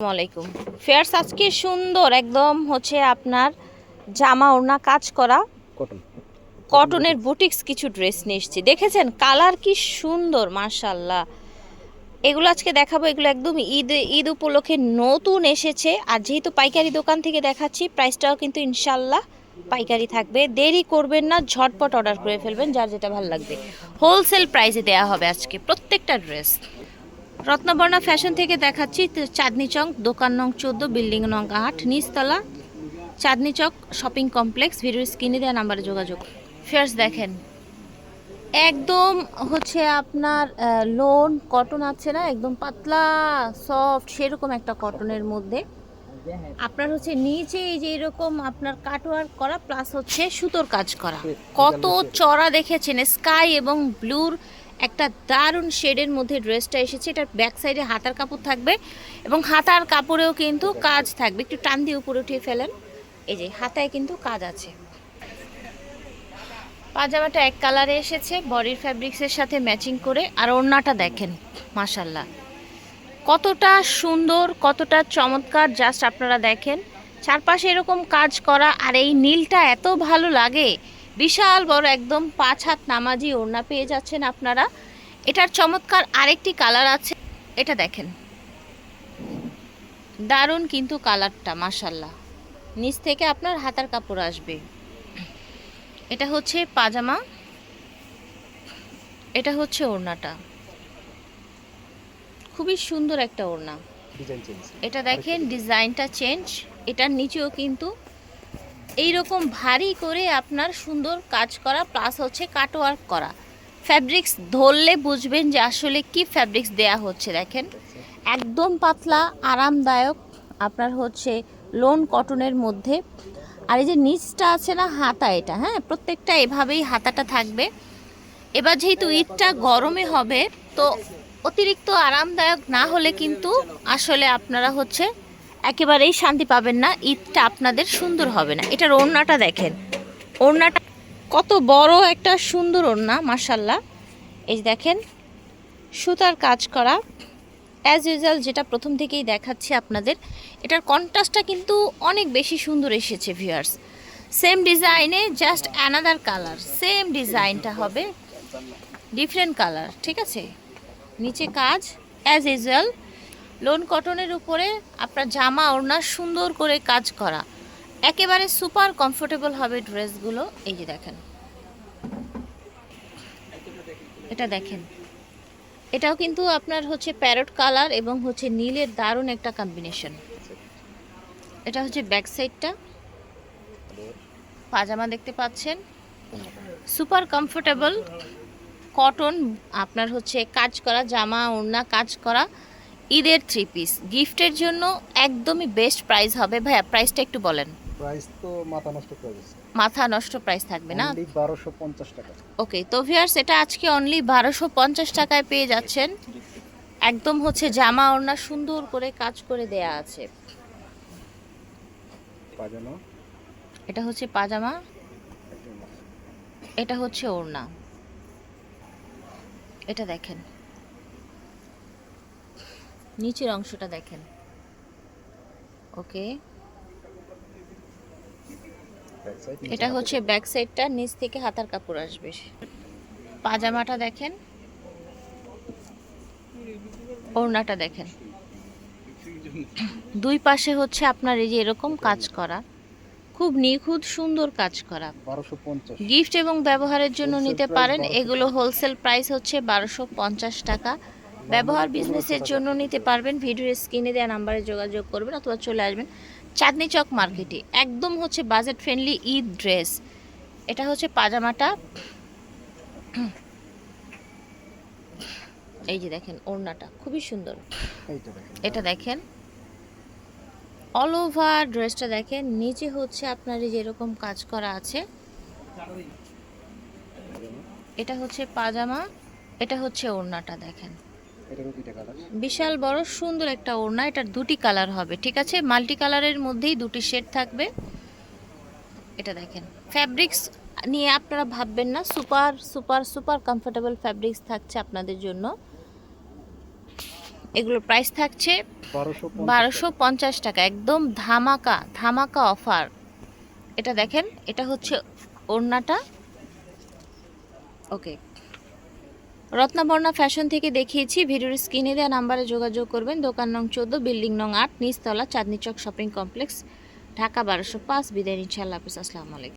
আসসালামাইকুম ফেয়ার্স আজকে সুন্দর একদম হচ্ছে আপনার জামা ওড়না কাজ করা। কটন কটনের বুটিক্স কিছু ড্রেস নিয়ে এসেছি। দেখেছেন? কালার কি সুন্দর মার্শাল্লাহ এগুলো আজকে দেখাবো। এগুলো একদম ঈদ ঈদ উপলক্ষে নতুন এসেছে। আর যেহেতু পাইকারি দোকান থেকে দেখাচ্ছি প্রাইসটাও কিন্তু ইনশাল্লাহ পাইকারি থাকবে। দেরি করবেন না ঝটপট অর্ডার করে ফেলবেন যার যেটা ভালো লাগবে। হোলসেল প্রাইসে দেওয়া হবে আজকে প্রত্যেকটা ড্রেস রত্নবর্ণা ফ্যাশন থেকে দেখাচ্ছি চাঁদনি চক দোকান নং চোদ্দ বিল্ডিং নং আট নিচতলা Chandni Chowk shopping complex video স্ক্রিনে দেওয়া নাম্বারে যোগাযোগ। ফেয়ার্স দেখেন একদম হচ্ছে আপনার লোন কটন আছে না একদম পাতলা সফট সেরকম একটা কটনের মধ্যে। আপনার হচ্ছে নিচে এই যে এরকম আপনার কাটওয়ার্ক করা প্লাস হচ্ছে সুতোর কাজ করা। কত চড়া দেখেছেন স্কাই এবং ব্লুর একটা দারুণ শেডের মধ্যে ড্রেসটা এসেছে। এটার ব্যাক সাইডে হাতার কাপড় থাকবে এবং হাতার কাপড়েও কিন্তু কাজ থাকবে। একটু টান দিয়ে উপরে উঠিয়ে ফেলেন। এই যে, হাতায় কিন্তু কাজ আছে। পাজামাটা এক কালারে এসেছে বডির ফ্যাব্রিক্সের সাথে ম্যাচিং করে। আর ওড়নাটা দেখেন মাশাল্লাহ কতটা সুন্দর, কতটা চমৎকার জাস্ট আপনারা দেখেন। চারপাশে এরকম কাজ করা আর এই নীলটা এত ভালো লাগে। বিশাল বড় একদম পাঁচ হাত নামাজি ওড়না পেয়ে যাচ্ছেন আপনারা। এটার চমৎকার আরেকটি কালার আছে এটা দেখেন। দারুণ কিন্তু কালারটা মাশাল্লাহ নিচ থেকে আপনার হাতার কাপড় আসবে। এটা হচ্ছে পাজামা। এটা হচ্ছে ওড়নাটা। খুবই সুন্দর একটা ওড়না। এটা দেখেন ডিজাইনটা চেঞ্জ। এটার নিচেও কিন্তু এই রকম ভারী করে আপনার সুন্দর কাজ করা প্লাস হচ্ছে কাটওয়ার্ক করা। ফ্যাব্রিক্স ধরলে বুঝবেন যে আসলে কি ফ্যাব্রিক্স দেয়া হচ্ছে, দেখেন। একদম পাতলা, আরামদায়ক, আপনার হচ্ছে লোন কটনের মধ্যে। আর এই যে নিচটা আছে না, হাতা এটা হ্যাঁ? প্রত্যেকটা এভাবেই হাতাটা থাকবে। এবার যেহেতু ঈদটা গরমে হবে, তো অতিরিক্ত আরামদায়ক না হলে কিন্তু আসলে আপনারা হচ্ছে একেবারেই শান্তি পাবেন না, ঈদটা আপনাদের সুন্দর হবে না। এটার ওড়নাটা দেখেন। ওড়নাটা কত বড় একটা সুন্দর ওড়না মাসাল্লাহ এই দেখেন, সুতার কাজ করা। অ্যাজ ইউজুয়াল যেটা প্রথম থেকেই দেখাচ্ছি আপনাদের, এটার কন্ট্রাস্টটা কিন্তু অনেক বেশি সুন্দর এসেছে ভিউয়ার্স সেম ডিজাইনে জাস্ট অ্যানাদার কালার সেম ডিজাইনটা হবে। ডিফারেন্ট কালার ঠিক আছে? নিচে কাজ অ্যাজ ইউজুয়াল লোন কটনের উপরে আপনার জামা ওড়না সুন্দর করে কাজ করা। একেবারে সুপার কমফোর্টেবল হবে ড্রেসগুলো। এই যে দেখেন। এটা দেখেন। এটাও কিন্তু আপনার হচ্ছে প্যারট কালার এবং হচ্ছে নীলের দারুণ একটা কম্বিনেশন এটা হচ্ছে ব্যাক সাইডটা। পাজামা দেখতে পাচ্ছেন। Super comfortable. কটন আপনার হচ্ছে কাজ করা, জামা, ওড়না কাজ করা। ঈদের থ্রি পিস গিফটের জন্য একদমই বেস্ট প্রাইস হবে। ভাইয়া প্রাইসটা একটু বলেন। প্রাইস তো মাথা নষ্ট দিচ্ছে। মাথা নষ্ট প্রাইস থাকবে না? Only 1250 টাকা। ওকে তো ভিউয়ার্স এটা আজকে অনলি বারোশো পঞ্চাশ টাকায় পেয়ে যাচ্ছেন। একদম হচ্ছে জামা ওড়না সুন্দর করে কাজ করে দেয়া আছে। পাজামা? এটা হচ্ছে পাজামা। এটা হচ্ছে ওড়না। এটা দেখেন। নিচের অংশটা দেখেন। ওকে। এটা হচ্ছে ব্যাক সাইডটা নিচ থেকে হাতার কাপড় আসবে। পাজামাটা দেখেন। ওড়নাটা দেখেন। দুই পাশে হচ্ছে আপনার এই যে এরকম কাজ করা। খুব নিখুঁত সুন্দর কাজ করা। গিফট এবং ব্যবহারের জন্য নিতে পারেন। এগুলো হোলসেল প্রাইস হচ্ছে বারোশো পঞ্চাশ টাকা। ব্যবহার বিজনেসের জন্য নিতে পারবেন। ভিডিওর স্ক্রিনে দেওয়া নাম্বারে যোগাযোগ করবেন অথবা চলে আসবেন চাঁদনি চক মার্কেটে একদম হচ্ছে বাজেট ফ্রেন্ডলি ঈদ ড্রেস এটা হচ্ছে পাজামাটা। এই যে দেখেন ওড়নাটা। খুবই সুন্দর। এটা দেখেন। অল ওভার ড্রেসটা দেখেন। নিচে হচ্ছে আপনার এই যেরকম কাজ করা আছে। এটা হচ্ছে পাজামা। এটা হচ্ছে ওড়নাটা দেখেন। বিশাল বড় সুন্দর একটা ওড়না এটার দুটি কালার হবে ঠিক আছে? মাল্টি কালারের মধ্যেই দুটি শেড থাকবে। এটা দেখেন ফ্যাব্রিক্স নিয়ে আপনারা ভাববেন না super super super comfortable fabrics থাকছে আপনাদের জন্য। এগুলোর প্রাইস থাকছে বারোশো বারোশো পঞ্চাশ টাকা একদম ধামাকা ধামাকা অফার এটা দেখেন এটা হচ্ছে ওড়নাটা। ওকে রত্নাবর্ণা ফ্যাশন থেকে দেখিয়েছি। ভিডিওর স্ক্রিনে দেওয়া নাম্বারে যোগাযোগ করবেন। দোকান নং চোদ্দ, বিল্ডিং নং আট, নিচতলা চাঁদনি চক শপিং কমপ্লেক্স, ঢাকা বারোশো পাঁচ। বিদায় ইনশাল্লাহ হাফিজ। আসসালামু আলাইকুম।